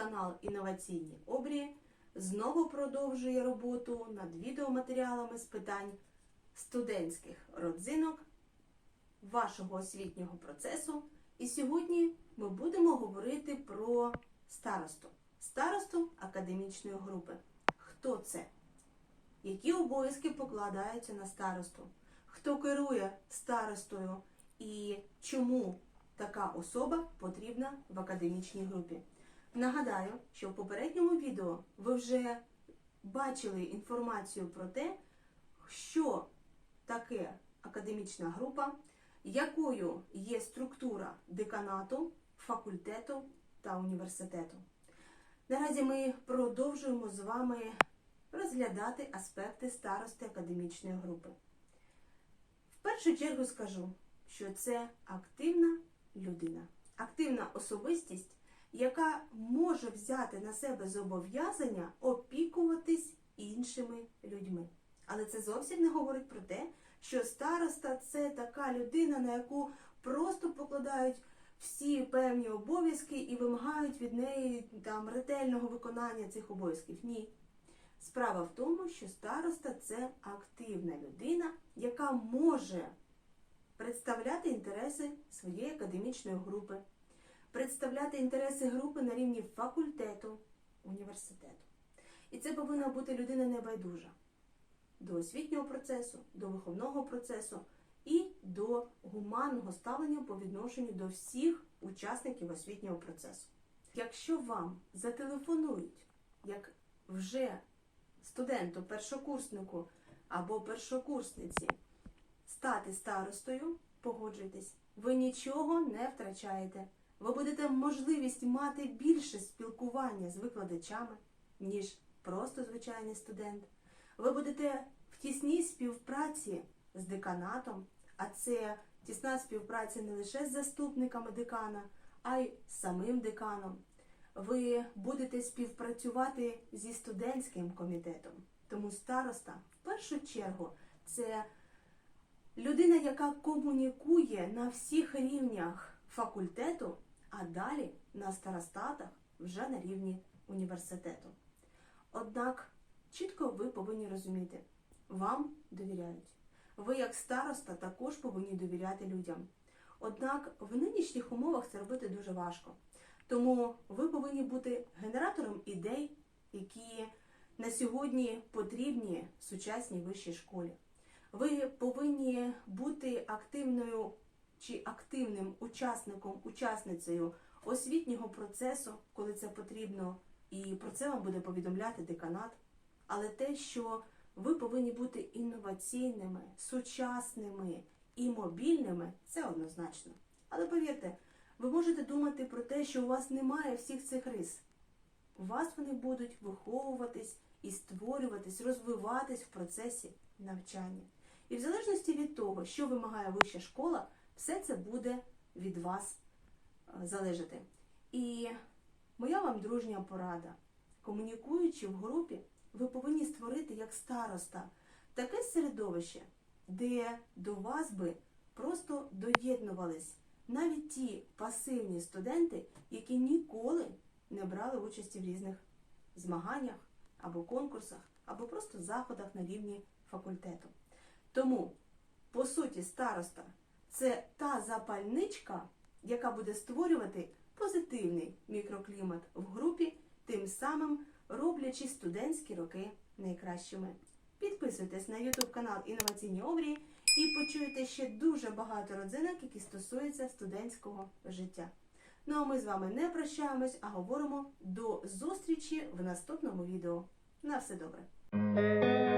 канал Інноваційні обрії знову продовжує роботу над відеоматеріалами з питань студентських родзинок вашого освітнього процесу. І сьогодні ми будемо говорити про старосту, старосту академічної групи. Хто це? Які обов'язки покладаються на старосту? Хто керує старостою і чому така особа потрібна в академічній групі? Нагадаю, що в попередньому відео ви вже бачили інформацію про те, що таке академічна група, якою є структура деканату, факультету та університету. Наразі ми продовжуємо з вами розглядати аспекти старости академічної групи. В першу чергу скажу, що це активна людина, активна особистість, яка може взяти на себе зобов'язання опікуватись іншими людьми. Але це зовсім не говорить про те, що староста це така людина, на яку просто покладають всі певні обов'язки і вимагають від неї там ретельного виконання цих обов'язків. Ні. Справа в тому, що староста це активна людина, яка може представляти інтереси своєї академічної групи, представляти інтереси групи на рівні факультету, університету. І це повинна бути людина небайдужа до освітнього процесу, до виховного процесу і до гуманного ставлення по відношенню до всіх учасників освітнього процесу. Якщо вам зателефонують як вже студенту, першокурснику або першокурсниці стати старостою, погоджуйтесь, ви нічого не втрачаєте. Ви будете можливість мати більше спілкування з викладачами, ніж просто звичайний студент. Ви будете в тісній співпраці з деканатом, а це тісна співпраця не лише з заступниками декана, а й з самим деканом. Ви будете співпрацювати зі студентським комітетом. Тому староста в першу чергу це людина, яка комунікує на всіх рівнях факультету, а далі на старостатах вже на рівні університету. Однак чітко ви повинні розуміти, вам довіряють. Ви, як староста, також повинні довіряти людям. Однак в нинішніх умовах це робити дуже важко. Тому ви повинні бути генератором ідей, які на сьогодні потрібні сучасній вищій школі. Ви активною чи активним учасником, учасницею освітнього процесу, коли це потрібно, і про це вам буде повідомляти деканат. Але те, що ви повинні бути інноваційними, сучасними і мобільними, це однозначно. Але повірте, ви можете думати про те, що у вас немає всіх цих рис. У вас вони будуть виховуватись і створюватись, розвиватись в процесі навчання. І в залежності від того, що вимагає вища школа, все це буде від вас е, залежати. І моя вам дружня порада. Комунікуючи в групі, ви повинні створити як староста таке середовище, де до вас би просто доєднувались навіть ті пасивні студенти, які ніколи не брали участі в різних змаганнях або конкурсах, або просто заходах на рівні факультету. Тому, по суті, староста це та запальничка, яка буде створювати позитивний мікроклімат в групі, тим самим роблячи студентські роки найкращими. Підписуйтесь на YouTube канал Інноваційні обрії і почуєте ще дуже багато родзинок, які стосуються студентського життя. Ну а ми з вами не прощаємось, а говоримо до зустрічі в наступному відео. На все добре!